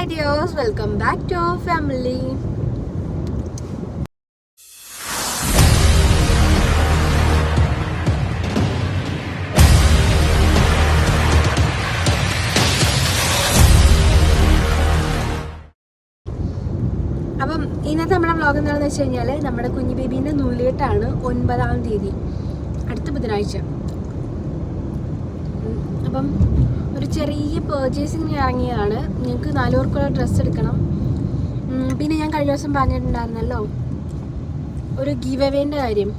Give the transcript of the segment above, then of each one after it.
Hi ഡിയോസ് welcome back to our family അപ്പം ഇന്നത്തെ നമ്മുടെ വ്ളോഗ് എന്താണെന്ന് വെച്ച് കഴിഞ്ഞാൽ നമ്മുടെ കുഞ്ഞു ബേബീന്റെ നൂലുകെട്ടാണ് ഒൻപതാം തീയതി അടുത്ത ബുധനാഴ്ച. അപ്പം ഒരു ചെറിയ പേർച്ചേസിങ്ങിന് ഇറങ്ങിയതാണ്. ഞങ്ങൾക്ക് നാലുപേർക്കുള്ള ഡ്രസ്സ് എടുക്കണം. പിന്നെ ഞാൻ കഴിഞ്ഞ ദിവസം പറഞ്ഞിട്ടുണ്ടായിരുന്നല്ലോ ഒരു ഗീവ് അവേന്റെ കാര്യം.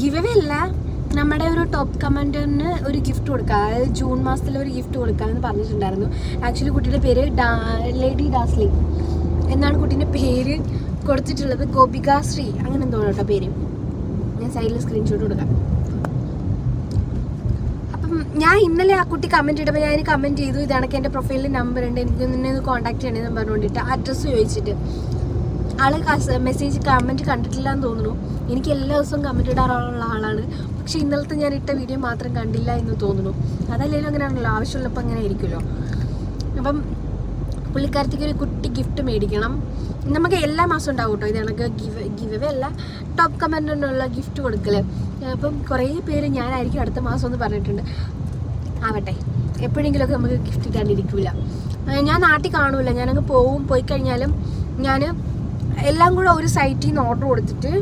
ഗീവ് അവേ അല്ല നമ്മുടെ ഒരു ടോപ്പ് കമാൻഡറിന് ഒരു ഗിഫ്റ്റ് കൊടുക്കുക അതായത് ജൂൺ മാസത്തിൽ ഒരു ഗിഫ്റ്റ് കൊടുക്കുക എന്ന് പറഞ്ഞിട്ടുണ്ടായിരുന്നു. ആക്ച്വലി കുട്ടിയുടെ പേര് ഡാ ലേഡി ഡാസ്ലി എന്നാണ് കുട്ടീന്റെ പേര് കൊടുത്തിട്ടുള്ളത്? ഗോപിക ശ്രീ. അങ്ങനെ എന്തോ കേട്ടോ പേര്. ഞാൻ സൈഡിൽ സ്ക്രീൻഷോട്ട് കൊടുക്കാം. ഞാൻ ഇന്നലെ ആ കുട്ടി കമന്റ് ഇടുമ്പോൾ ഞാൻ കമന്റ് ചെയ്തു ഇതാണൊക്കെ എന്റെ പ്രൊഫൈലിൽ നമ്പർ ഉണ്ട്. എനിക്ക് നിന്നെ ഒന്ന് കോൺടാക്ട് ചെയ്യണമെന്ന് പറഞ്ഞുകൊണ്ടിട്ട് അഡ്രസ്സ് ചോദിച്ചിട്ട്. ആൾ മെസ്സേജ് കമന്റ് കണ്ടിട്ടില്ല എന്ന് തോന്നുന്നു. എനിക്ക് എല്ലാ ദിവസവും കമന്റ് ഇടാറുള്ള ആളാണ്. പക്ഷെ ഇന്നലത്തെ ഞാൻ ഇട്ട വീഡിയോ മാത്രം കണ്ടില്ല എന്ന് തോന്നുന്നു. അതല്ലെങ്കിലും അങ്ങനെയാണല്ലോ ആവശ്യമുള്ളപ്പോൾ അങ്ങനെ ആയിരിക്കുമല്ലോ. അപ്പം പുള്ളിക്കാരത്തേക്ക് ഒരു കുട്ടി ഗിഫ്റ്റ് മേടിക്കണം. നമുക്ക് എല്ലാ മാസവും ഉണ്ടാവും കേട്ടോ ഇത് കണക്ക് ഗിവ് ഗിവ് അവേ അല്ല ടോപ്പ് കമന്റിനുള്ള ഗിഫ്റ്റ് കൊടുക്കൽ അപ്പം കുറേ പേര് ഞാനായിരിക്കും അടുത്ത മാസം എന്ന് പറഞ്ഞിട്ടുണ്ട്. ആവട്ടെ. എപ്പോഴെങ്കിലുമൊക്കെ നമുക്ക് ഗിഫ്റ്റ് ഇട്ടാണ്ടിരിക്കില്ല ഞാൻ നാട്ടിൽ കാണൂല. ഞാനങ്ങ് പോവും പോയി കഴിഞ്ഞാലും ഞാൻ എല്ലാം കൂടെ ഒരു സൈറ്റിൽ നിന്ന് ഓർഡർ കൊടുത്തിട്ട്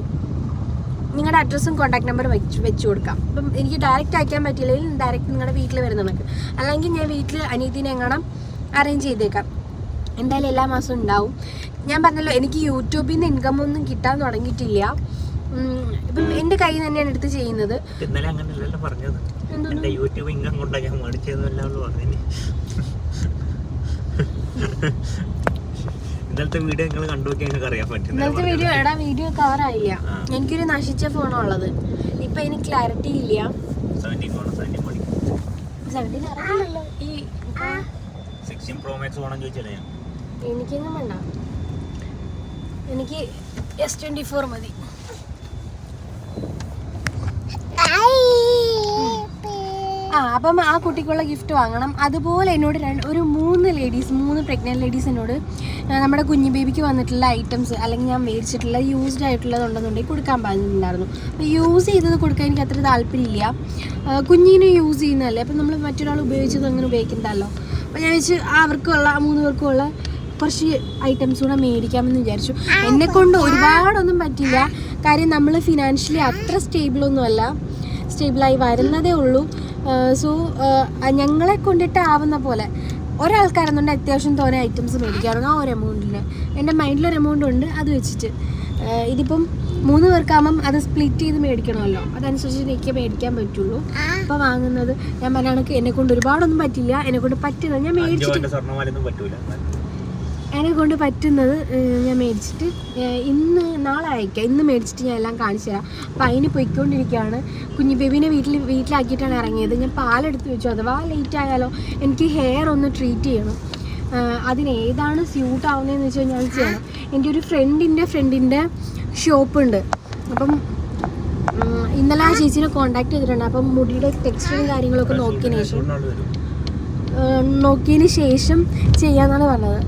നിങ്ങളുടെ അഡ്രസ്സും കോൺടാക്ട് നമ്പറും വെച്ച് വെച്ച് കൊടുക്കാം. അപ്പം എനിക്ക് ഡയറക്റ്റ് അയക്കാൻ പറ്റില്ലെങ്കിൽ ഡയറക്റ്റ് നിങ്ങളുടെ വീട്ടിൽ വരുന്ന കണക്ക് അല്ലെങ്കിൽ ഞാൻ വീട്ടിൽ അനീതിനെ എങ്ങണം അറേഞ്ച് ചെയ്തേക്കാം. എന്തായാലും എല്ലാ മാസവും ഉണ്ടാവും. ഞാൻ പറഞ്ഞല്ലോ എനിക്ക് യൂട്യൂബിൽ നിന്ന് ഇൻകം ഒന്നും കിട്ടാൻ തുടങ്ങിയിട്ടില്ല. ഇപ്പം എന്റെ കൈ തന്നെയാണ് എടുത്ത് ചെയ്യുന്നത്. ഇന്നലെ അങ്ങനെയല്ലല്ലോ പറഞ്ഞത്. എന്റെ യൂട്യൂബ് ഇൻകം കൊണ്ടാ ഞാൻ മേടിച്ചതെന്നല്ല പറഞ്ഞു ഇന്നലത്തെ വീഡിയോ നിങ്ങൾ കണ്ടു നോക്കി നിങ്ങൾക്ക് അറിയാൻ പറ്റും ഇന്നലെ ഇന്നലത്തെ വീഡിയോ എടാ വീഡിയോ കവർ ആയില്ല എനിക്കൊരു നശിച്ച ഫോണുള്ളത്. ഇപ്പൊ എനിക്ക് ക്ലാരിറ്റി ഇല്ല. 17 17 മതി. സെവന്റീൻ അറിയില്ലല്ലോ ഈ 16 Pro Max വേണം ചോദിച്ചല്ലേ ഞാൻ. എനിക്കൊന്നും വേണ്ട. എനിക്ക് എസ് ട്വന്റി ഫോർ മതി. ആ അപ്പം ആ കുട്ടിക്കുള്ള ഗിഫ്റ്റ് വാങ്ങണം. അതുപോലെ എന്നോട് രണ്ട് ഒരു മൂന്ന് ലേഡീസ് മൂന്ന് പ്രഗ്നന്റ് ലേഡീസ് എന്നോട് നമ്മുടെ കുഞ്ഞു ബേബിക്ക് വന്നിട്ടുള്ള ഐറ്റംസ് അല്ലെങ്കിൽ ഞാൻ മേടിച്ചിട്ടുള്ള യൂസ്ഡ് ആയിട്ടുള്ളത് ഉണ്ടെന്നുണ്ടെങ്കിൽ കൊടുക്കാൻ പറഞ്ഞിട്ടുണ്ടായിരുന്നു. അപ്പോൾ യൂസ് ചെയ്തത് കൊടുക്കാൻ എനിക്ക് അത്ര താല്പര്യമില്ല. കുഞ്ഞിനെ യൂസ് ചെയ്യുന്നതല്ലേ? അപ്പം നമ്മൾ മറ്റൊരാൾ ഉപയോഗിച്ചത് അങ്ങനെ ഉപയോഗിക്കുന്നതല്ലോ അപ്പോൾ ഞാൻ വെച്ച് അവർക്കുള്ള മൂന്ന് പേർക്കുള്ള കുറച്ച് ഐറ്റംസ് കൂടെ മേടിക്കാമെന്ന് വിചാരിച്ചു. എന്നെ കൊണ്ട് ഒരുപാടൊന്നും പറ്റില്ല. കാര്യം നമ്മൾ ഫിനാൻഷ്യലി അത്ര സ്റ്റേബിളൊന്നും അല്ല സ്റ്റേബിളായി വരുന്നതേ ഉള്ളൂ. സോ ഞങ്ങളെ കൊണ്ടിട്ട് ആവുന്ന പോലെ ഒരാൾക്കാരെന്നുണ്ട് അത്യാവശ്യം തോനെ ഐറ്റംസ് മേടിക്കാറുണ്ട്. ആ ഒരു എമൗണ്ടിൽ എന്റെ മൈൻഡിലൊരു ഒരു എമൗണ്ട് ഉണ്ട്. അത് വെച്ചിട്ട് ഇതിപ്പം മൂന്ന് പേർക്കാകുമ്പം അത് സ്പ്ലിറ്റ് ചെയ്ത് മേടിക്കണമല്ലോ. അതനുസരിച്ച് എനിക്ക് മേടിക്കാൻ പറ്റുള്ളൂ. അപ്പോൾ വാങ്ങുന്നത് ഞാൻ പറഞ്ഞ കണക്ക് എന്നെ കൊണ്ട് ഒരുപാടൊന്നും പറ്റില്ല. എന്നെ കൊണ്ട് പറ്റുന്നത് ഞാൻ മേടിച്ചിട്ട് എന്നെ കൊണ്ട് പറ്റുന്നത് ഞാൻ മേടിച്ചിട്ട് ഇന്ന് നാളെ അയക്കാം ഇന്ന് മേടിച്ചിട്ട് ഞാൻ എല്ലാം കാണിച്ചു തരാം. അപ്പം അതിന് പൊയ്ക്കൊണ്ടിരിക്കുകയാണ്. കുഞ്ഞു ബേബിനെ വീട്ടിൽ വീട്ടിലാക്കിയിട്ടാണ് ഇറങ്ങിയത്. ഞാൻ പാലെടുത്ത് വെച്ചു. അഥവാ ലേറ്റ് ആയാലോ എനിക്ക് ഹെയർ ഒന്ന് ട്രീറ്റ് ചെയ്യണം. അതിന് ഏതാണ് സ്യൂട്ട് ആവുന്നതെന്ന് വെച്ച് കഴിഞ്ഞാൽ ചെയ്യണം. എന്റെ ഒരു ഫ്രണ്ടിന്റെ ഫ്രണ്ടിന്റെ ഷോപ്പുണ്ട് അപ്പം ഇന്നലെ ആ ചേച്ചീനെ കോൺടാക്ട് ചെയ്തിട്ടുണ്ട്. അപ്പം മുടിയുടെ ടെക്സ്റ്ററും കാര്യങ്ങളൊക്കെ നോക്കിയതിന് ശേഷം. നോക്കിയതിന് ശേഷം ചെയ്യാന്നാണ് പറഞ്ഞത്.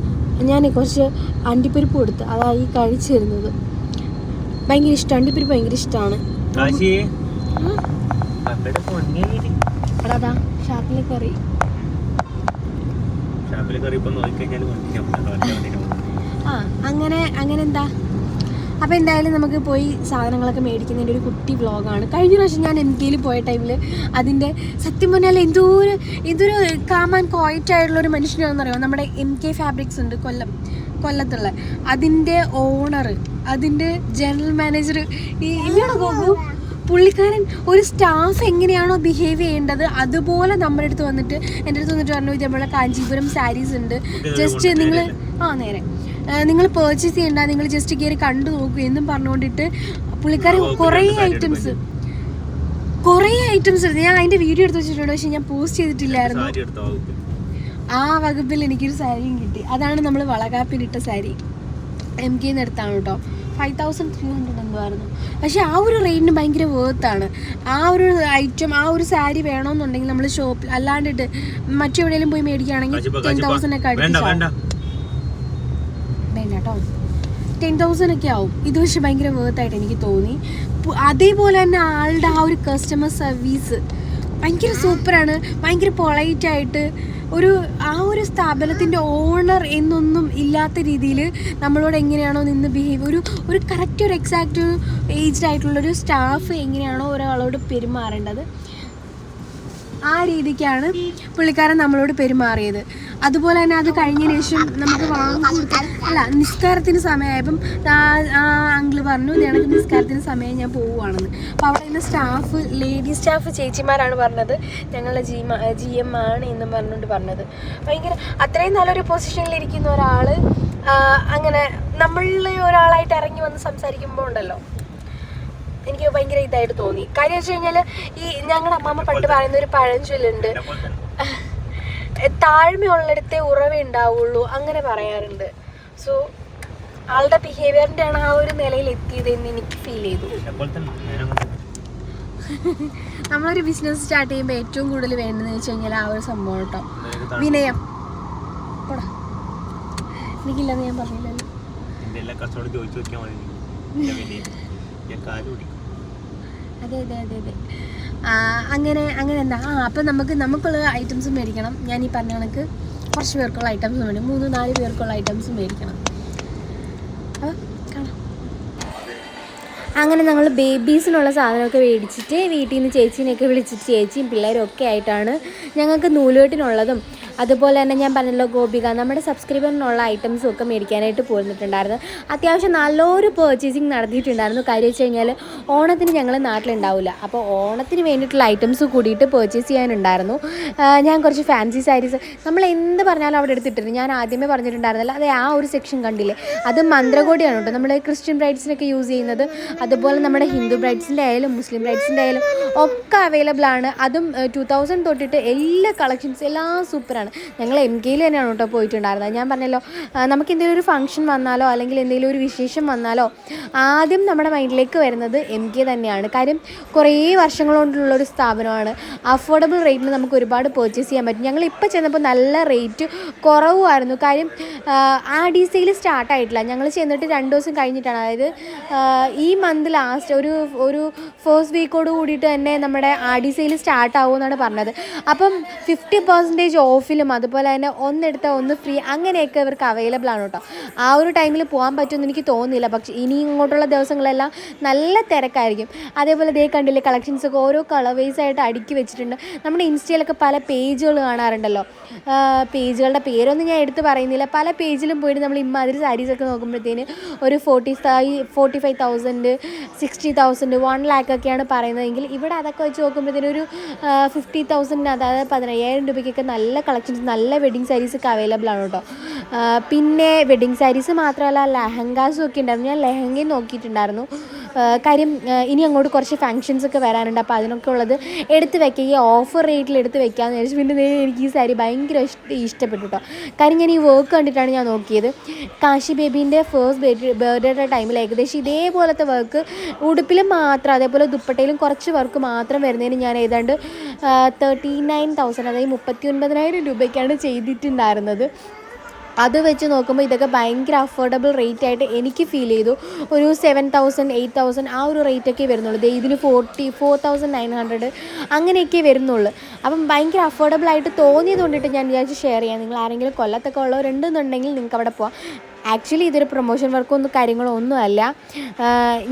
ഞാൻ കുറച്ച് അണ്ടിപ്പരിപ്പ് കൊടുത്ത് അതായി ഈ തരുന്നത് ഭയങ്കര ഇഷ്ടം അണ്ടിപ്പരിപ്പ് ഭയങ്കര ഇഷ്ടമാണ് അതാ ഷാപ്പിലെ കറി. ആ അങ്ങനെ അങ്ങനെ എന്താ? അപ്പോൾ എന്തായാലും നമുക്ക് പോയി സാധനങ്ങളൊക്കെ മേടിക്കുന്നതിന്റെ ഒരു കുട്ടി വ്ളോഗാണ്. കഴിഞ്ഞ പ്രാവശ്യം ഞാൻ എം കെയിൽ പോയ ടൈമിൽ അതിന്റെ സത്യം പറഞ്ഞാൽ എന്തോ ഒരു എന്തൊരു കാമാൻ ക്വയറ്റ് ആയിട്ടുള്ള ഒരു മനുഷ്യനാണെന്ന് അറിയാമോ നമ്മുടെ എം കെ ഫാബ്രിക്സ് ഉണ്ട് കൊല്ലം കൊല്ലത്തുള്ള. അതിന്റെ ഓണർ അതിന്റെ ജനറൽ മാനേജർ ഈ ഇല്ലടോ ഗോപു പുള്ളിക്കാരൻ ഒരു സ്റ്റാഫ് എങ്ങനെയാണോ ബിഹേവ് ചെയ്യേണ്ടത് അതുപോലെ നമ്മുടെ അടുത്ത് വന്നിട്ട് എന്റെ അടുത്ത് വന്നിട്ട് പറഞ്ഞു ഇതേപോലെ കാഞ്ചീപുരം സാരീസ് ഉണ്ട്. ജസ്റ്റ് നിങ്ങൾ ആ നേരെ. നിങ്ങൾ പേർച്ചേസ് ചെയ്യണ്ട നിങ്ങൾ ജസ്റ്റ് കയറി കണ്ടു നോക്കൂ എന്നും പറഞ്ഞുകൊണ്ടിട്ട് പുള്ളിക്കാരി കുറേ ഐറ്റംസ് കുറേ ഐറ്റംസ് ഞാൻ അതിന്റെ വീഡിയോ എടുത്ത് വെച്ചിട്ടുണ്ട് പക്ഷെ ഞാൻ പോസ്റ്റ് ചെയ്തിട്ടില്ലായിരുന്നു. എടുത്തോ. ആ വകുപ്പിൽ. എനിക്കൊരു സാരിയും കിട്ടി. അതാണ് നമ്മൾ വളകാപ്പിലിട്ട സാരി. എം കെന്ന് എടുത്താണ് കേട്ടോ ഫൈവ് തൗസൻഡ് ത്രീ ഹൺഡ്രഡ് എന്തോ ആയിരുന്നു പക്ഷെ ആ ഒരു റേറ്റിന് ഭയങ്കര വേർത്താണ് ആ ഒരു ഐറ്റം ആ ഒരു സാരി വേണമെന്നുണ്ടെങ്കിൽ നമ്മൾ ഷോപ്പിൽ അല്ലാണ്ടിട്ട് മറ്റെവിടെയെങ്കിലും പോയി മേടിക്കുകയാണെങ്കിൽ ടെൻ. തൗസൻഡ് ഒക്കെ അടിച്ചു കേട്ടോ. ടെൻ തൗസൻഡ് ഒക്കെ ആവും. ഇത് പക്ഷെ ഭയങ്കര വേർത്തായിട്ട് എനിക്ക് തോന്നി. അതേപോലെ തന്നെ ആളുടെ ആ ഒരു കസ്റ്റമർ സർവീസ് ഭയങ്കര സൂപ്പറാണ്. ഭയങ്കര പൊളൈറ്റ് ആയിട്ട് ഒരു ആ ഒരു സ്ഥാപനത്തിന്റെ ഓണർ എന്നൊന്നും ഇല്ലാത്ത രീതിയിൽ നമ്മളോട് എങ്ങനെയാണോ നിന്ന് ബിഹേവ് ഒരു ഒരു കറക്റ്റ് ഒരു എക്സാക്റ്റ് ഏജ്ഡ് ആയിട്ടുള്ളൊരു സ്റ്റാഫ് എങ്ങനെയാണോ ഒരാളോട് പെരുമാറേണ്ടത്. ആ രീതിക്കാണ് പുള്ളിക്കാരൻ നമ്മളോട് പെരുമാറിയത്. അതുപോലെ തന്നെ അത് കഴിഞ്ഞ ശേഷം നമുക്ക് വാങ്ങിക്കൊടുത്ത അല്ല നിസ്കാരത്തിന് സമയമായപ്പം ആ അങ്കിൾ പറഞ്ഞു ഞങ്ങൾക്ക് നിസ്കാരത്തിന് സമയം ഞാൻ പോവുകയാണെന്ന്. അപ്പോൾ അവിടെ നിന്ന് സ്റ്റാഫ് ലേഡി സ്റ്റാഫ് ചേച്ചിമാരാണ് പറഞ്ഞത് ഞങ്ങളുടെ ജി ജി എം ആണ് എന്നും പറഞ്ഞുകൊണ്ട് പറഞ്ഞത്. ഭയങ്കര അത്രയും നല്ലൊരു പൊസിഷനിൽ ഇരിക്കുന്ന ഒരാൾ അങ്ങനെ നമ്മളിൽ ഒരാളായിട്ട് ഇറങ്ങി വന്ന് സംസാരിക്കുമ്പോൾ ഉണ്ടല്ലോ. എനിക്ക് ഭയങ്കര ഇതായിട്ട് തോന്നി. കാര്യം വെച്ച് കഴിഞ്ഞാൽ ഈ ഞങ്ങളുടെ അമ്മാമ്മ പണ്ട് പറയുന്ന ഒരു പഴഞ്ചൊല്ലുണ്ട്. താഴ്മയുള്ളിടത്തെ ഉറവ ഉണ്ടാവുള്ളൂ അങ്ങനെ പറയാറുണ്ട്. സോ ആളുടെ ബിഹേവിയറിന്റെ ആണ് ആ ഒരു നിലയിൽ എത്തിയത് എന്ന് എനിക്ക് ഫീൽ ചെയ്തു. നമ്മളൊരു ബിസിനസ് സ്റ്റാർട്ട് ചെയ്യുമ്പോൾ ഏറ്റവും കൂടുതൽ വേണ്ടതെന്ന് വെച്ച് കഴിഞ്ഞാൽ ആ ഒരു സംഭവം കേട്ടോ. വിനയം. പോടാ. എനിക്കില്ലെന്ന് ഞാൻ പറഞ്ഞില്ലല്ലോ. ചോദിച്ചു നോക്കിയാൽ മതി. അതെ അതെ അതെ അതെ. അങ്ങനെ അങ്ങനെ എന്താ? ആ അപ്പം നമുക്ക് നമുക്കുള്ള ഐറ്റംസ് മേടിക്കണം. ഞാൻ ഈ പറഞ്ഞ കണക്ക് കുറച്ച് പേർക്കുള്ള ഐറ്റംസ് മേടിക്കും മൂന്ന് നാല് പേർക്കുള്ള ഐറ്റംസ് മേടിക്കണം. കാണാം. അങ്ങനെ ഞങ്ങൾ ബേബീസിനുള്ള സാധനമൊക്കെ മേടിച്ചിട്ട് വീട്ടിൽ നിന്ന് ചേച്ചീനെയൊക്കെ വിളിച്ചിട്ട് ചേച്ചിയും പിള്ളേരും ഒക്കെ ആയിട്ടാണ് ഞങ്ങൾക്ക് നൂലുകെട്ടിനുള്ളതും അതുപോലെ തന്നെ ഞാൻ പറഞ്ഞല്ലോ ഗോപിക നമ്മുടെ സബ്സ്ക്രൈബറിനുള്ള ഐറ്റംസും ഒക്കെ മേടിക്കാനായിട്ട് പോന്നിട്ടുണ്ടായിരുന്നു. അത്യാവശ്യം നല്ലൊരു പേർച്ചേസിങ് നടത്തിയിട്ടുണ്ടായിരുന്നു. കാര്യം വെച്ച് കഴിഞ്ഞാൽ ഓണത്തിന് ഞങ്ങൾ നാട്ടിലുണ്ടാവില്ല അപ്പോൾ ഓണത്തിന് വേണ്ടിയിട്ടുള്ള ഐറ്റംസ് കൂടിയിട്ട് പേർച്ചേസ് ചെയ്യാനുണ്ടായിരുന്നു. ഞാൻ കുറച്ച് ഫാൻസി സാരീസ് നമ്മൾ എന്ത് പറഞ്ഞാലും അവിടെ എടുത്തിട്ടുണ്ട് ഞാൻ ആദ്യമേ പറഞ്ഞിട്ടുണ്ടായിരുന്നല്ലോ അതെ ആ ഒരു സെക്ഷൻ കണ്ടില്ലേ? അത് മന്ത്രകോടിയാണ് കേട്ടോ. നമ്മൾ ക്രിസ്ത്യൻ ബ്രൈഡ്സിനൊക്കെ യൂസ് ചെയ്യുന്നത്. അതുപോലെ നമ്മുടെ ഹിന്ദു ബ്രൈഡ്സിന്റെ ആയാലും മുസ്ലിം ബ്രൈഡ്സിന്റെ ആയാലും ഒക്കെ അവൈലബിൾ ആണ്. അതും ടു തൗസൻഡ് തൊട്ടിട്ട് എല്ലാ കളക്ഷൻസ് എല്ലാം സൂപ്പറാണ് ഞങ്ങൾ എം കെയിൽ തന്നെയാണ് കേട്ടോ പോയിട്ടുണ്ടായിരുന്നത്. ഞാൻ പറഞ്ഞല്ലോ നമുക്ക് എന്തെങ്കിലും ഒരു ഫംഗ്ഷൻ വന്നാലോ അല്ലെങ്കിൽ എന്തെങ്കിലും ഒരു വിശേഷം വന്നാലോ ആദ്യം നമ്മുടെ മൈൻഡിലേക്ക് വരുന്നത് എം കെ തന്നെയാണ്. കാര്യം കുറേ വർഷങ്ങൾ കൊണ്ടുള്ള ഒരു സ്ഥാപനമാണ്. അഫോർഡബിൾ റേറ്റിന് നമുക്ക് ഒരുപാട് പർച്ചേസ് ചെയ്യാൻ പറ്റും. ഞങ്ങൾ ഇപ്പോൾ ചെന്നപ്പോൾ നല്ല റേറ്റ് കുറവുമായിരുന്നു. കാര്യം ആ, ഡി സിയിൽ സ്റ്റാർട്ടായിട്ടില്ല ഞങ്ങൾ ചെന്നിട്ട് രണ്ട് ദിവസം കഴിഞ്ഞിട്ടാണ്. അതായത് ഈ മന്ത് ലാസ്റ്റ് ഒരു ഒരു ഫസ്റ്റ് വീക്കോട് കൂടിയിട്ട് തന്നെ നമ്മുടെ ആ ഡി സിയിൽ സ്റ്റാർട്ട് ആവുമെന്നാണ് പറഞ്ഞത്. അപ്പം ഫിഫ്റ്റി പെർസെന്റേജ് ഓഫിലും അതുപോലെ തന്നെ ഒന്നെടുത്ത ഒന്ന് ഫ്രീ അങ്ങനെയൊക്കെ ഇവർക്ക് അവൈലബിൾ ആണ് കേട്ടോ. ആ ഒരു ടൈമിൽ പോകാൻ പറ്റുമെന്ന് എനിക്ക് തോന്നുന്നില്ല പക്ഷേ ഇനി ഇങ്ങോട്ടുള്ള ദിവസങ്ങളെല്ലാം നല്ല തിരക്കായിരിക്കും. അതേപോലെ ദേ കണ്ടില്ലേ കളക്ഷൻസ് ഒക്കെ ഓരോ കളർവൈസ് ആയിട്ട് അടുക്കി വെച്ചിട്ടുണ്ട്. നമ്മുടെ ഇൻസ്റ്റയിലൊക്കെ പല പേജുകൾ കാണാറുണ്ടല്ലോ. പേജുകളുടെ പേരൊന്നും ഞാൻ എടുത്ത് പറയുന്നില്ല. പല പേജിലും പോയിട്ട് നമ്മൾ ഇമ്മാതിരി സാരീസൊക്കെ നോക്കുമ്പോഴത്തേന് ഒരു forty five forty five thousand sixty thousand one lakh ഒക്കെയാണ് പറയുന്നതെങ്കിൽ ഇവിടെ അതൊക്കെ വെച്ച് നോക്കുമ്പോഴത്തേനും ഒരു ഫിഫ്റ്റി തൗസൻഡിന് അതായത് പതിനയ്യായിരം രൂപയ്ക്കൊക്കെ നല്ല കളക്ഷൻസ് നല്ല വെഡിങ് സാരീസ് ഒക്കെ അവൈലബിൾ ആണ് കേട്ടോ പിന്നെ വെഡിങ് സാരീസ് മാത്രമല്ല ലെഹങ്കാസും ഒക്കെ ഉണ്ടായിരുന്നു. ഞാൻ ലെഹങ്കയും നോക്കിയിട്ടുണ്ടായിരുന്നു. കാര്യം ഇനി അങ്ങോട്ട് കുറച്ച് ഫങ്ഷൻസ് ഒക്കെ വരാനുണ്ട്. അപ്പോൾ അതിനൊക്കെ ഉള്ളത് എടുത്ത് വെക്കുക ഈ ഓഫർ റേറ്റിൽ എടുത്ത് വെക്കാമെന്ന് വിചാരിച്ചു പിന്നെ എനിക്ക് ഈ സാരി ഭയങ്കര ഇഷ്ട ഇഷ്ടപ്പെട്ടു കേട്ടോ കാര്യം ഞാൻ ഈ വർക്ക് കണ്ടിട്ടാണ് ഞാൻ നോക്കിയത്. കാശി ബേബീന്റെ ഫേസ്റ്റ് ബർത്ത്ഡേയുടെ ടൈമിൽ ഏകദേശം ഇതേപോലത്തെ വർക്ക് ഉടുപ്പിലും മാത്രം അതേപോലെ ദുപ്പട്ടയിലും കുറച്ച് വർക്ക് മാത്രം വരുന്നതിന് ഞാൻ ഏതാണ്ട് തേർട്ടി നയൻ തൗസൻഡ് അതായത് മുപ്പത്തി ഒൻപതിനായിരം രൂപയ്ക്കാണ് ചെയ്തിട്ടുണ്ടായിരുന്നത്. അത് വെച്ച് നോക്കുമ്പോൾ ഇതൊക്കെ ഭയങ്കര അഫോർഡബിൾ റേറ്റ് ആയിട്ട് എനിക്ക് ഫീൽ ചെയ്തു. ഒരു സെവൻ തൗസൻഡ് എയ്റ്റ് തൗസൻഡ് ആ ഒരു റേറ്റ് ഒക്കെ വരുന്നുള്ളൂ. ദേ ഇതിന് forty four thousand nine hundred അങ്ങനെയൊക്കെ വരുന്നുള്ളൂ. അപ്പം ഭയങ്കര അഫോർഡബിൾ ആയിട്ട് തോന്നിയത് കൊണ്ടിട്ട് ഞാൻ വിചാരിച്ച് ഷെയർ ചെയ്യാം. നിങ്ങൾ ആരെങ്കിലും കൊല്ലത്തൊക്കെ ഉള്ളവരുണ്ടെന്നുണ്ടെങ്കിൽ നിങ്ങൾക്ക് അവിടെ പോവാം. ആക്ച്വലി ഇതൊരു പ്രൊമോഷൻ വർക്കൊന്നും കാര്യങ്ങളോ ഒന്നുമല്ല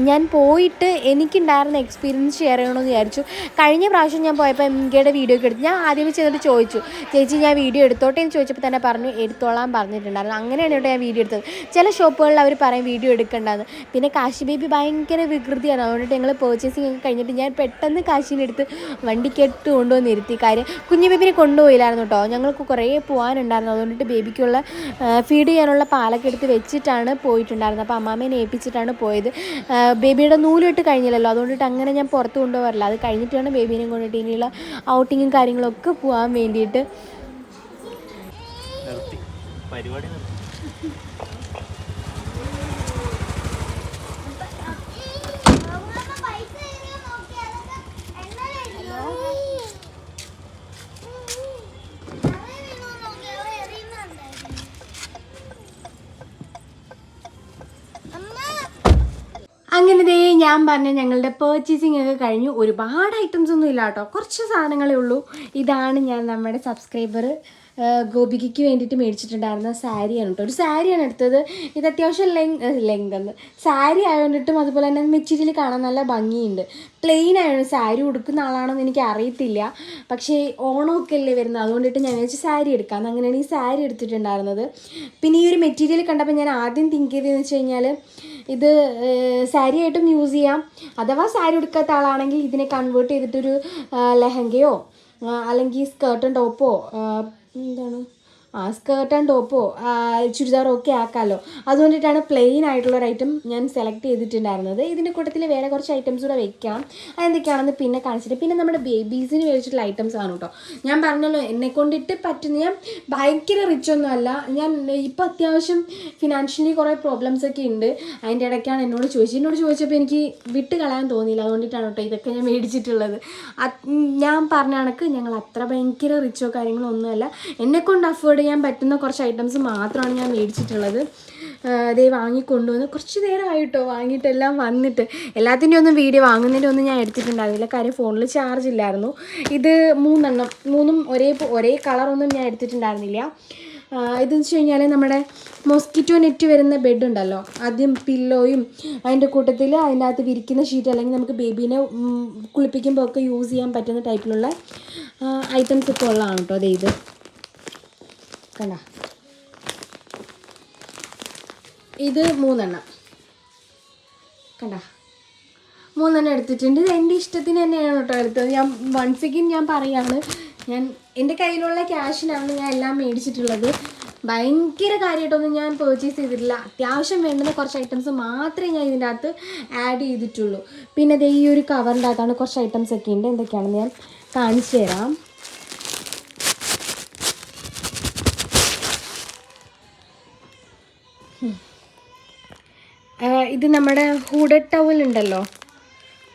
ഞാൻ പോയിട്ട് എനിക്കുണ്ടായിരുന്ന എക്സ്പീരിയൻസ് ഷെയർ ചെയ്യണമെന്ന് വിചാരിച്ചു. കഴിഞ്ഞ പ്രാവശ്യം ഞാൻ പോയപ്പോൾ എം കെയുടെ വീഡിയോ ഒക്കെ എടുത്ത് ഞാൻ ആദ്യമേ ചെന്നിട്ട് ചോദിച്ചു ചേച്ചി ഞാൻ വീഡിയോ എടുത്തോട്ടെ? എന്ന് ചോദിച്ചപ്പോൾ തന്നെ പറഞ്ഞു എടുത്തോളാം പറഞ്ഞിട്ടുണ്ടായിരുന്നു. അങ്ങനെയാണ് കേട്ടോ ഞാൻ വീഡിയോ എടുത്തത്. ചില ഷോപ്പുകളിൽ അവർ പറയും വീഡിയോ എടുക്കേണ്ടതെന്ന് പിന്നെ കാശി ബേബി ഭയങ്കര വികൃതിയാണ്. അതുകൊണ്ടിട്ട് ഞങ്ങൾ പേർച്ചേസിങ് ഒക്കെ കഴിഞ്ഞിട്ട് ഞാൻ പെട്ടെന്ന് കാശിനെടുത്ത് വണ്ടി കെട്ട് കൊണ്ടുവന്ന് ഇരുത്തി കാര്യം കുഞ്ഞു ബേബിനെ കൊണ്ടുപോയില്ലായിരുന്നു കേട്ടോ. ഞങ്ങൾക്ക് കുറേ പോകാനുണ്ടായിരുന്നു. അതുകൊണ്ടിട്ട് ബേബിക്കുള്ള ഫീഡ് ചെയ്യാനുള്ള പാലൊക്കെ എടുത്ത് വെച്ചിട്ടാണ് പോയിട്ടുണ്ടായിരുന്നത്. അപ്പോൾ അമ്മാമ്മേനെ ഏൽപ്പിച്ചിട്ടാണ് പോയത്. ബേബിയുടെ നൂലിട്ട് കഴിഞ്ഞില്ലല്ലോ. അതുകൊണ്ടിട്ട് അങ്ങനെ ഞാൻ പുറത്ത് കൊണ്ടുപോകാറില്ല. അത് കഴിഞ്ഞിട്ടാണ് വേണം ബേബീനെ കൊണ്ടിട്ട് ഇനിയുള്ള ഔട്ടിങ്ങും കാര്യങ്ങളൊക്കെ പോകാൻ വേണ്ടിയിട്ട്. പരിപാടി അങ്ങനെ ദേ ഞാൻ പറഞ്ഞ ഞങ്ങളുടെ പേർച്ചേസിങ് ഒക്കെ കഴിഞ്ഞു. ഒരുപാട് ഐറ്റംസ് ഒന്നും ഇല്ല കേട്ടോ. കുറച്ച് സാധനങ്ങളേ ഉള്ളൂ. ഇതാണ് ഞാൻ നമ്മുടെ സബ്സ്ക്രൈബർ ഗോപികയ്ക്ക് വേണ്ടിയിട്ട് മേടിച്ചിട്ടുണ്ടായിരുന്ന സാരിയാണ് കേട്ടോ. ഒരു സാരിയാണ് എടുത്തത്. ഇത് അത്യാവശ്യം ലെങ് ലെങ്ത് എന്ന് സാരി ആയതുകൊണ്ടിട്ടും അതുപോലെ തന്നെ മെറ്റീരിയൽ കാണാൻ നല്ല ഭംഗിയുണ്ട്. പ്ലെയിൻ ആയതുകൊണ്ട് സാരി ഉടുക്കുന്ന ആളാണെന്ന് എനിക്ക് അറിയത്തില്ല. പക്ഷേ ഓണമൊക്കെ അല്ലേ വരുന്നത്? അതുകൊണ്ടിട്ട് ഞാൻ വെച്ച് സാരി എടുക്കാം. അങ്ങനെയാണ് ഈ സാരി എടുത്തിട്ടുണ്ടായിരുന്നത്. പിന്നെ ഈ ഒരു മെറ്റീരിയൽ കണ്ടപ്പോൾ ഞാൻ ആദ്യം തിങ്ക് ചെയ്തതെന്ന് വെച്ച് കഴിഞ്ഞാൽ ഇത് സാരി ആയിട്ടും യൂസ് ചെയ്യാം. അഥവാ സാരി എടുക്കാത്ത ആളാണെങ്കിൽ ഇതിനെ കൺവേർട്ട് ചെയ്തിട്ടൊരു ലെഹങ്കയോ അല്ലെങ്കിൽ സ്കേർട്ടും ടോപ്പോ എന്താണ്? ആ സ്കേർട്ട് ആൻഡ് ടോപ്പോ ചുരിദാറോ ഒക്കെ ആക്കാമല്ലോ അതുകൊണ്ടിട്ടാണ് പ്ലെയിൻ ആയിട്ടുള്ള ഒരു ഐറ്റം ഞാൻ സെലക്ട് ചെയ്തിട്ടുണ്ടായിരുന്നത്. ഇതിന്റെ കൂട്ടത്തിൽ വേറെ കുറച്ച് ഐറ്റംസ് കൂടെ വെക്കാം. അതെന്തൊക്കെയാണെന്ന് പിന്നെ കാണിച്ചിട്ട് പിന്നെ നമ്മുടെ ബേബീസിന് മേടിച്ചിട്ടുള്ള ഐറ്റംസ് ആണ് കേട്ടോ ഞാൻ പറഞ്ഞല്ലോ എന്നെ കൊണ്ടിട്ട് പറ്റുന്ന ഞാൻ ഭയങ്കര റിച്ച് ഒന്നും അല്ല. ഞാൻ ഇപ്പോൾ അത്യാവശ്യം ഫിനാൻഷ്യലി കുറേ പ്രോബ്ലംസ് ഒക്കെ ഉണ്ട്. അതിന്റെ ഇടയ്ക്കാണ് എന്നോട് ചോദിച്ചത്. എന്നോട് ചോദിച്ചപ്പോൾ എനിക്ക് വിട്ട് കളയാൻ തോന്നിയില്ല. അതുകൊണ്ടിട്ടാണ് കേട്ടോ ഇതൊക്കെ ഞാൻ മേടിച്ചിട്ടുള്ളത്. ഞാൻ പറഞ്ഞ കണക്ക് ഞങ്ങൾ അത്ര ഭയങ്കര റിച്ചോ കാര്യങ്ങളോ ഒന്നുമല്ല എന്നെ കൊണ്ട് അഫോർഡ് ചെയ്യാൻ പറ്റുന്ന കുറച്ച് ഐറ്റംസ് മാത്രമാണ് ഞാൻ മേടിച്ചിട്ടുള്ളത്. അതേ വാങ്ങിക്കൊണ്ടുവന്ന് കുറച്ച് നേരമായിട്ടോ വാങ്ങിയിട്ടെല്ലാം വന്നിട്ട്. എല്ലാത്തിന്റെ ഒന്നും വീഡിയോ വാങ്ങുന്നതിന്റെ ഒന്നും ഞാൻ എടുത്തിട്ടുണ്ടായിരുന്നില്ല കാര്യം ഫോണിൽ ചാർജ് ഇല്ലായിരുന്നു. ഇത് മൂന്നെണ്ണം മൂന്നും ഒരേ ഒരേ കളറൊന്നും ഞാൻ എടുത്തിട്ടുണ്ടായിരുന്നില്ല. ഇതെന്ന് വെച്ച് കഴിഞ്ഞാൽ നമ്മുടെ മോസ്കിറ്റോ നെറ്റ് വരുന്ന ബെഡ് ഉണ്ടല്ലോ. ആദ്യം പില്ലോയും അതിന്റെ കൂട്ടത്തിൽ അതിന്റെ അകത്ത് വിരിക്കുന്ന ഷീറ്റ് അല്ലെങ്കിൽ നമുക്ക് ബേബീനെ കുളിപ്പിക്കുമ്പോൾ ഒക്കെ യൂസ് ചെയ്യാൻ പറ്റുന്ന ടൈപ്പിലുള്ള ഐറ്റംസ് ഒക്കെ ഉള്ളതാണ് കേട്ടോ അതെ ഇത്. കണ്ട? ഇത് മൂന്നെണ്ണം. കണ്ട? മൂന്നെണ്ണം എടുത്തിട്ടുണ്ട്. ഇത് എന്റെ ഇഷ്ടത്തിന് തന്നെയാണ് കേട്ടോ എടുത്തത്. ഞാൻ വൺസ് അഗെയിൻ ഞാൻ പറയാണ് ഞാൻ എന്റെ കയ്യിലുള്ള ക്യാഷിനാണ് ഞാൻ എല്ലാം മേടിച്ചിട്ടുള്ളത്. ഭയങ്കര കാര്യമായിട്ടൊന്നും ഞാൻ പേർച്ചേസ് ചെയ്തിട്ടില്ല. അത്യാവശ്യം വേണ്ടുന്ന കുറച്ച് ഐറ്റംസ് മാത്രമേ ഞാൻ ഇതിന്റെ അകത്ത് ആഡ് ചെയ്തിട്ടുള്ളൂ. പിന്നെ ദേ ഈ ഒരു കവറിന്റെ അകത്താണ് കുറച്ച് ഐറ്റംസ് ഒക്കെ ഉണ്ട്. എന്തൊക്കെയാണെന്ന് ഞാൻ കാണിച്ചു തരാം. ഇത് നമ്മുടെ ഹൂഡഡ് ടവൽ ഉണ്ടല്ലോ.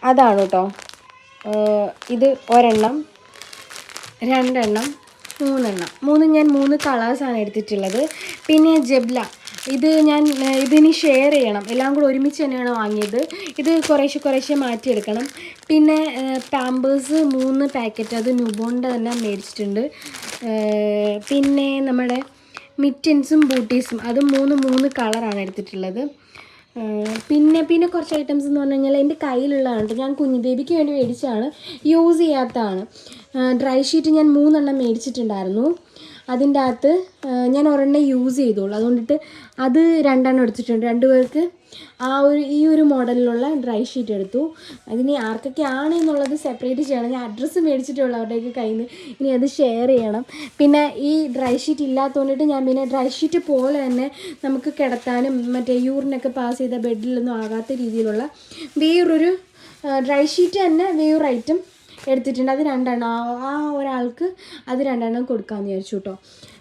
അതാണ് കേട്ടോ ഇത് ഒരെണ്ണം രണ്ടെണ്ണം മൂന്നെണ്ണം. മൂന്ന് ഞാൻ മൂന്ന് കളേഴ്സാണ് എടുത്തിട്ടുള്ളത്. പിന്നെ ജബ്ല. ഇത് ഞാൻ ഇതിനി ഷെയർ ചെയ്യണം. എല്ലാം കൂടെ ഒരുമിച്ച് തന്നെയാണ് വാങ്ങിയത്. ഇത് കുറേശ്ശെ കുറേശ്ശെ മാറ്റിയെടുക്കണം പിന്നെ പാമ്പേഴ്സ് മൂന്ന് പാക്കറ്റ് അത് ന്യൂബോണിന്റെ തന്നെ മേടിച്ചിട്ടുണ്ട്. പിന്നെ നമ്മുടെ മിറ്റൻസും ബൂട്ടീസും അതും മൂന്ന് മൂന്ന് കളറാണ് എടുത്തിട്ടുള്ളത്. പിന്നെ പിന്നെ കുറച്ച് ഐറ്റംസ് എന്ന് പറഞ്ഞു കഴിഞ്ഞാൽ എന്റെ കയ്യിലുള്ളതാണ്. ഞാൻ കുഞ്ഞു ബേബിക്ക് വേണ്ടി മേടിച്ചതാണ്. യൂസ് ചെയ്യാത്തതാണ്. ഡ്രൈ ഷീറ്റ് ഞാൻ മൂന്നെണ്ണം മേടിച്ചിട്ടുണ്ടായിരുന്നു. അതിന്റെ അകത്ത് ഞാൻ ഒരെണ്ണം യൂസ് ചെയ്തോളൂ അതുകൊണ്ടിട്ട് അത് രണ്ടെണ്ണം എടുത്തിട്ടുണ്ട്. രണ്ടുപേർക്ക് ആ ഒരു ഈ ഒരു മോഡലിലുള്ള ഡ്രൈ ഷീറ്റ് എടുത്തു. അതിനി ആർക്കൊക്കെ ആണ് എന്നുള്ളത് സെപ്പറേറ്റ് ചെയ്യണം. ഞാൻ അഡ്രസ്സ് മേടിച്ചിട്ടുള്ളൂ അവരുടെയൊക്കെ കയ്യിൽ നിന്ന് ഇനി അത് ഷെയർ ചെയ്യണം. പിന്നെ ഈ ഡ്രൈ ഷീറ്റ് ഇല്ലാത്തതുകൊണ്ടിട്ട് ഞാൻ പിന്നെ ഡ്രൈ ഷീറ്റ് പോലെ തന്നെ നമുക്ക് കിടത്താനും മറ്റേ യൂറിനൊക്കെ പാസ് ചെയ്ത ബെഡിലൊന്നും ആകാത്ത രീതിയിലുള്ള വേറൊരു ഡ്രൈ ഷീറ്റ് തന്നെ വേറൊരു ഐറ്റം എടുത്തിട്ടുണ്ട്. അത് രണ്ടെണ്ണം. ആ- ഒരാൾക്ക് അത് രണ്ടെണ്ണം കൊടുക്കാമെന്ന് വിചാരിച്ചു കേട്ടോ.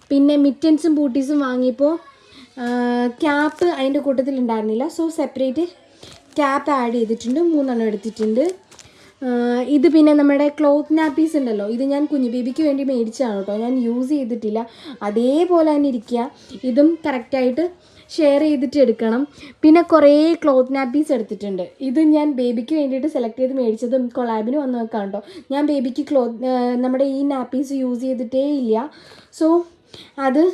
പിന്നെ മിറ്റൻസും ബൂട്ടീസും വാങ്ങിയപ്പോൾ ക്യാപ്പ് അതിന്റെ കൂട്ടത്തിൽ ഉണ്ടായിരുന്നില്ല. സോ സെപ്പറേറ്റ് ക്യാപ്പ് ആഡ് ചെയ്തിട്ടുണ്ട്. മൂന്നെണ്ണം എടുത്തിട്ടുണ്ട്. ഇത് പിന്നെ നമ്മുടെ ക്ലോത്ത് നാപ്പീസ് ഉണ്ടല്ലോ. ഇത് ഞാൻ കുഞ്ഞു ബേബിക്ക് വേണ്ടി മേടിച്ചതാണ് കേട്ടോ. ഞാൻ യൂസ് ചെയ്തിട്ടില്ല. അതേപോലെ തന്നെ ഇരിക്കുക. ഇതും കറക്റ്റായിട്ട് ഷെയർ ചെയ്തിട്ട് എടുക്കണം. പിന്നെ കുറേ ക്ലോത്ത് നാപ്പീസ് എടുത്തിട്ടുണ്ട്. ഇത് ഞാൻ ബേബിക്ക് വേണ്ടിയിട്ട് സെലക്ട് ചെയ്ത് മേടിച്ചതും കൊളാബിന് വന്നതൊക്കെ കേട്ടോ ഞാൻ ബേബിക്ക് ക്ലോത്ത് നമ്മുടെ ഈ നാപ്പീസ് യൂസ് ചെയ്തിട്ടേ ഇല്ല. സോ അത്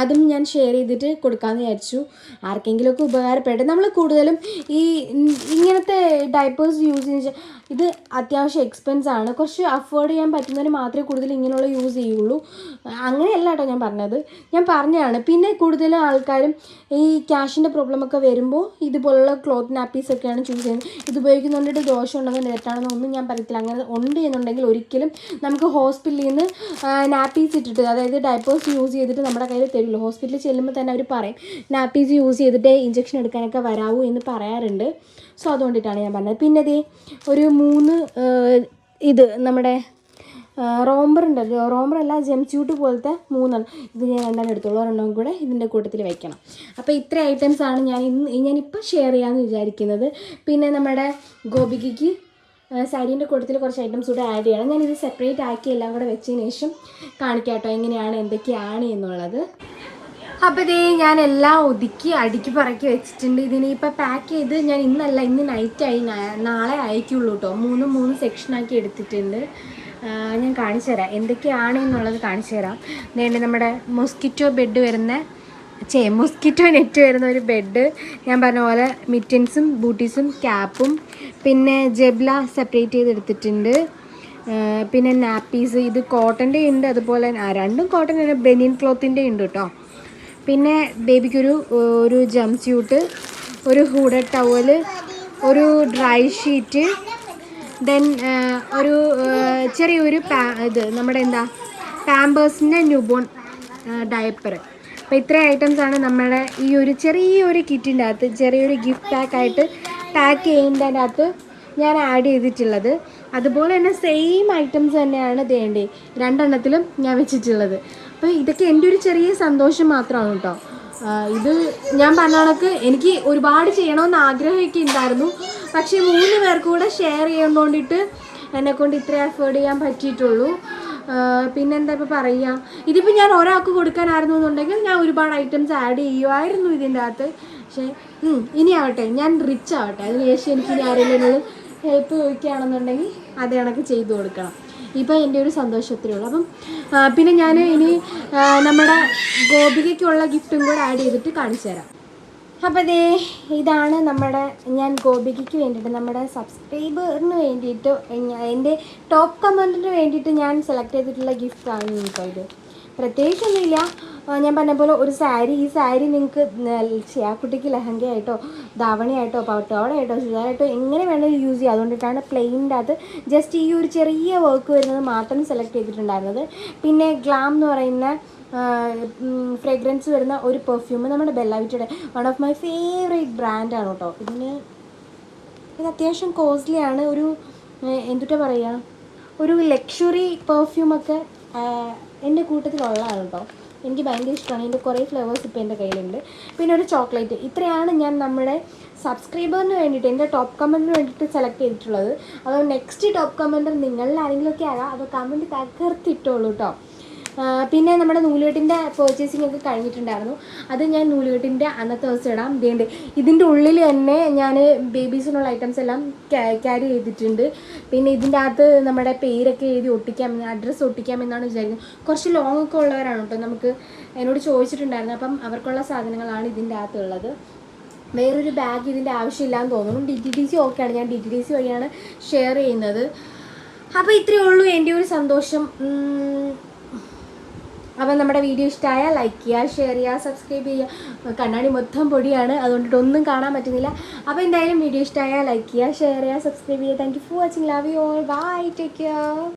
അതും ഞാൻ ഷെയർ ചെയ്തിട്ട് കൊടുക്കാമെന്ന് വിചാരിച്ചു. ആർക്കെങ്കിലുമൊക്കെ ഉപകാരപ്പെട്ട്. നമ്മൾ കൂടുതലും ഈ ഇങ്ങനത്തെ ഡൈപ്പേഴ്സ് യൂസ് ചെയ്യുന്ന ഇത് അത്യാവശ്യം എക്സ്പെൻസ് ആണ്. കുറച്ച് അഫോർഡ് ചെയ്യാൻ പറ്റുന്നതിന് മാത്രമേ കൂടുതൽ ഇങ്ങനെയുള്ള യൂസ് ചെയ്യുള്ളൂ. അങ്ങനെയല്ല കേട്ടോ ഞാൻ പറഞ്ഞത്. ഞാൻ പറഞ്ഞതാണ്. പിന്നെ കൂടുതൽ ആൾക്കാരും ഈ ക്യാഷിന്റെ പ്രോബ്ലമൊക്കെ വരുമ്പോൾ ഇതുപോലുള്ള ക്ലോത്ത് നാപ്പീസ് ഒക്കെയാണ് ചൂസ് ചെയ്യുന്നത്. ഇത് ഉപയോഗിക്കുന്നുണ്ടിട്ട് ദോഷം ഉണ്ടെന്ന് തെറ്റാണെന്ന് ഒന്നും ഞാൻ പറയത്തില്ല. അങ്ങനെ ഉണ്ട് എന്നുണ്ടെങ്കിൽ ഒരിക്കലും നമുക്ക് ഹോസ്പിറ്റലിൽ നിന്ന് നാപ്പീസ് ഇട്ടിട്ട് അതായത് ഡൈപ്പേഴ്സ് യൂസ് ചെയ്തിട്ട് നമ്മുടെ കയ്യിൽ തരുള്ളൂ ഹോസ്പിറ്റലിൽ ചെല്ലുമ്പോൾ തന്നെ അവർ പറയും നാപ്പീസ് യൂസ് ചെയ്തിട്ട് ഇഞ്ചക്ഷൻ എടുക്കാനൊക്കെ വരാവൂ എന്ന് പറയാറുണ്ട്. സോ അതുകൊണ്ടിട്ടാണ് ഞാൻ പറഞ്ഞത്. പിന്നെ ദേ ഒരു മൂന്ന് ഇത് നമ്മുടെ റോംബർ ഉണ്ടല്ലോ. റോംബർ അല്ല ജംസ്യൂട്ട് പോലത്തെ മൂന്നെണ്ണം. ഇത് ഞാൻ രണ്ടെണ്ണം എടുത്തോളൂ. ഒരെണ്ണം കൂടെ ഇതിന്റെ കൂട്ടത്തിൽ വെക്കണം. അപ്പോൾ ഇത്ര ഐറ്റംസ് ആണ് ഞാൻ ഇന്ന് ഞാനിപ്പോൾ ഷെയർ ചെയ്യാമെന്ന് വിചാരിക്കുന്നത്. പിന്നെ നമ്മുടെ ഗോപികയ്ക്ക് സാരീന്റെ കൂട്ടത്തിൽ കുറച്ച് ഐറ്റംസ് കൂടെ ആഡ് ചെയ്യണം. ഞാനിത് സെപ്പറേറ്റ് ആക്കി എല്ലാം കൂടെ വെച്ചതിന് ശേഷം കാണിക്കാം കേട്ടോ എങ്ങനെയാണ് എന്തൊക്കെയാണ് എന്നുള്ളത്. അപ്പോൾ ഇതേ ഞാൻ എല്ലാം ഒതുക്കി അടുക്കി പറക്കി വെച്ചിട്ടുണ്ട്. ഇതിനിപ്പോൾ പാക്ക് ചെയ്ത് ഞാൻ ഇന്നല്ല ഇന്ന് നൈറ്റായി നാളെ അയക്കുള്ളൂ കേട്ടോ മൂന്ന് മൂന്ന് സെക്ഷനാക്കി എടുത്തിട്ടുണ്ട്. ഞാൻ കാണിച്ചു തരാം. എന്തൊക്കെയാണ് എന്നുള്ളത് കാണിച്ചു തരാം. നേരെ നമ്മുടെ മൊസ്കിറ്റോ ബെഡ് വരുന്ന ചേ മൊസ്കിറ്റോ നെറ്റ് വരുന്ന ഒരു ബെഡ് ഞാൻ പറഞ്ഞ പോലെ മിറ്റൻസും ബൂട്ടീസും ക്യാപ്പും പിന്നെ ജെബ്ല സെപ്പറേറ്റ് ചെയ്തെടുത്തിട്ടുണ്ട് പിന്നെ നാപ്പീസ് ഇത് കോട്ടന്റെ ഉണ്ട് അതുപോലെ രണ്ടും കോട്ടന്റെ ബെനിയൻ ക്ലോത്തിന്റെ ഉണ്ട് കേട്ടോ പിന്നെ ബേബിക്കൊരു ഒരു ജംപ് സ്യൂട്ട് ഒരു ഹൂഡഡ് ടവൽ ഒരു ഡ്രൈ ഷീറ്റ് ദെൻ ഒരു ചെറിയൊരു പാ ഇത് നമ്മുടെ എന്താ പാമ്പേഴ്സിന്റെ ന്യൂബോൺ ഡയപ്പർ അപ്പോൾ ഇത്രയും ഐറ്റംസാണ് നമ്മുടെ ഈ ഒരു ചെറിയൊരു കിറ്റിന്റെ അകത്ത് ചെറിയൊരു ഗിഫ്റ്റ് പാക്കായിട്ട് പാക്ക് ചെയ്യുന്നതിന്റെ അകത്ത് ഞാൻ ആഡ് ചെയ്തിട്ടുള്ളത്. അതുപോലെ തന്നെ സെയിം ഐറ്റംസ് തന്നെയാണ് വേണ്ടേ രണ്ടെണ്ണത്തിലും ഞാൻ വെച്ചിട്ടുള്ളത്. അപ്പോൾ ഇതൊക്കെ എന്റെ ഒരു ചെറിയ സന്തോഷം മാത്രമാണ് കേട്ടോ. ഇത് ഞാൻ പറഞ്ഞ കണക്ക് എനിക്ക് ഒരുപാട് ചെയ്യണമെന്ന് ആഗ്രഹമൊക്കെ ഉണ്ടായിരുന്നു. പക്ഷേ മൂന്ന് പേർക്ക് കൂടെ ഷെയർ ചെയ്യുന്നതുകൊണ്ടിട്ട് എന്നെക്കൊണ്ട് ഇത്ര എഫേർഡ് ചെയ്യാൻ പറ്റിയിട്ടുള്ളൂ. പിന്നെ പിന്നെന്താ ഇപ്പോൾ പറയുക ഇതിപ്പോൾ ഞാൻ ഒരാൾക്ക് കൊടുക്കാനായിരുന്നു എന്നുണ്ടെങ്കിൽ ഞാൻ ഒരുപാട് ഐറ്റംസ് ആഡ് ചെയ്യുമായിരുന്നു ഇതിന്റെ അകത്ത്. പക്ഷേ ഇനി ആവട്ടെ ഞാൻ റിച്ച് ആവട്ടെ. അതിനുശേഷം എനിക്ക് ഇനി ആരെങ്കിലും ഹെൽപ്പ് ചോദിക്കുകയാണെന്നുണ്ടെങ്കിൽ അത് കണക്ക് ചെയ്തു കൊടുക്കണം. ഇപ്പോൾ എന്റെ ഒരു സന്തോഷത്തിനേ ഉള്ളൂ. അപ്പം പിന്നെ ഞാൻ ഇനി നമ്മുടെ ഗോപികയ്ക്കുള്ള ഗിഫ്റ്റും കൂടെ ആഡ് ചെയ്തിട്ട് കാണിച്ചു തരാം. അപ്പോൾ ദേ ഇതാണ് നമ്മുടെ ഞാൻ ഗോപികയ്ക്ക് വേണ്ടിയിട്ട് നമ്മുടെ സബ്സ്ക്രൈബറിന് വേണ്ടിയിട്ട് എന്റെ ടോപ്പ് കമന്റിന് വേണ്ടിയിട്ട് ഞാൻ സെലക്ട് ചെയ്തിട്ടുള്ള ഗിഫ്റ്റാണ് കേട്ടോ ഇത്. പ്രത്യേകിച്ചൊന്നുമില്ല. ഞാൻ പറഞ്ഞ പോലെ ഒരു സാരി ഈ സാരി നിങ്ങൾക്ക് ചെയ്യാക്കുട്ടിക്ക് കുട്ടിക്ക് ലഹങ്കയായിട്ടോ ധാവണിയായിട്ടോ പട്ടോടായിട്ടോ ചുരിദാറായിട്ടോ എങ്ങനെ വേണമെങ്കിലും യൂസ് ചെയ്യാം. അതുകൊണ്ടിട്ടാണ് പ്ലെയിന്റെ അത് ജസ്റ്റ് ഈ ഒരു ചെറിയ വർക്ക് വരുന്നത് മാത്രം സെലക്ട് ചെയ്തിട്ടുണ്ടായിരുന്നത്. പിന്നെ ഗ്ലാം എന്ന് പറയുന്ന ഫ്രേഗ്രൻസ് വരുന്ന ഒരു പെർഫ്യൂം നമ്മുടെ ബെല്ലാവിറ്റയുടെ വൺ ഓഫ് മൈ ഫേവറേറ്റ് ബ്രാൻഡാണ് കേട്ടോ. ഇതിന് ഇത് അത്യാവശ്യം കോസ്റ്റ്ലി ആണ്. ഒരു എന്തുട്ടാ പറയുക ഒരു ലക്ഷറി പെർഫ്യൂമൊക്കെ എന്റെ കൂട്ടത്തിലുള്ളതാണ് കേട്ടോ. എനിക്ക് ഭയങ്കര ഇഷ്ടമാണ് ഇതിന്റെ കുറേ ഫ്ലേവേഴ്സ് ഇപ്പോൾ എന്റെ കയ്യിലുണ്ട്. പിന്നെ ഒരു ചോക്ലേറ്റ്. ഇത്രയാണ് ഞാൻ നമ്മുടെ സബ്സ്ക്രൈബറിന് വേണ്ടിയിട്ട് എന്റെ ടോപ്പ് കമന്റിന് വേണ്ടിയിട്ട് സെലക്ട് ചെയ്തിട്ടുള്ളത്. അതോ നെക്സ്റ്റ് ടോപ്പ് കമന്റർ നിങ്ങളിൽ ആരെങ്കിലുമൊക്കെ ആകാം. അതോ കമന്റ് തകർത്തിട്ടോളൂ കേട്ടോ പിന്നെ നമ്മുടെ നൂലുകെട്ടിന്റെ പർച്ചേസിംഗ് ഒക്കെ കഴിഞ്ഞിട്ടുണ്ടായിരുന്നു. അത് ഞാൻ നൂലുകെട്ടിന്റെ അന്നത്തെ ദിവസം ഇടാം. ഇതേണ്ട് ഇതിന്റെ ഉള്ളിൽ തന്നെ ഞാൻ ബേബീസിനുള്ള ഐറ്റംസ് എല്ലാം ക്യാരി ചെയ്തിട്ടുണ്ട്. പിന്നെ ഇതിന്റെ അകത്ത് നമ്മുടെ പേരൊക്കെ എഴുതി ഒട്ടിക്കാം അഡ്രസ്സ് ഒട്ടിക്കാം എന്നാണ് വിചാരിക്കുന്നത്. കുറച്ച് ലോങ് ഒക്കെ ഉള്ളവരാണ് കേട്ടോ നമുക്ക് എന്നോട് ചോദിച്ചിട്ടുണ്ടായിരുന്നു അപ്പം അവർക്കുള്ള സാധനങ്ങളാണ് ഇതിന്റെ അകത്തുള്ളത്. വേറൊരു ബാഗ് ഇതിന്റെ ആവശ്യമില്ലാന്ന് തോന്നുന്നു. ഡി ടി ഡി സി ഓക്കെയാണ് ഞാൻ ഡി ടി ഡി സി വഴിയാണ് ഷെയർ ചെയ്യുന്നത്. അപ്പോൾ ഇത്രയേ ഉള്ളൂ. എന്റെ ഒരു സന്തോഷം. അപ്പം നമ്മുടെ വീഡിയോ ഇഷ്ടമായാൽ ലൈക്ക് ചെയ്യുക ഷെയർ ചെയ്യുക സബ്സ്ക്രൈബ് ചെയ്യുക കണ്ണാടി മൊത്തം പൊടിയാണ് അതുകൊണ്ടിട്ട് ഒന്നും കാണാൻ പറ്റുന്നില്ല. അപ്പോൾ എന്തായാലും വീഡിയോ ഇഷ്ടമായാൽ ലൈക്ക് ചെയ്യുക ഷെയർ ചെയ്യുക സബ്സ്ക്രൈബ് ചെയ്യുക thank you for watching love you all bye take care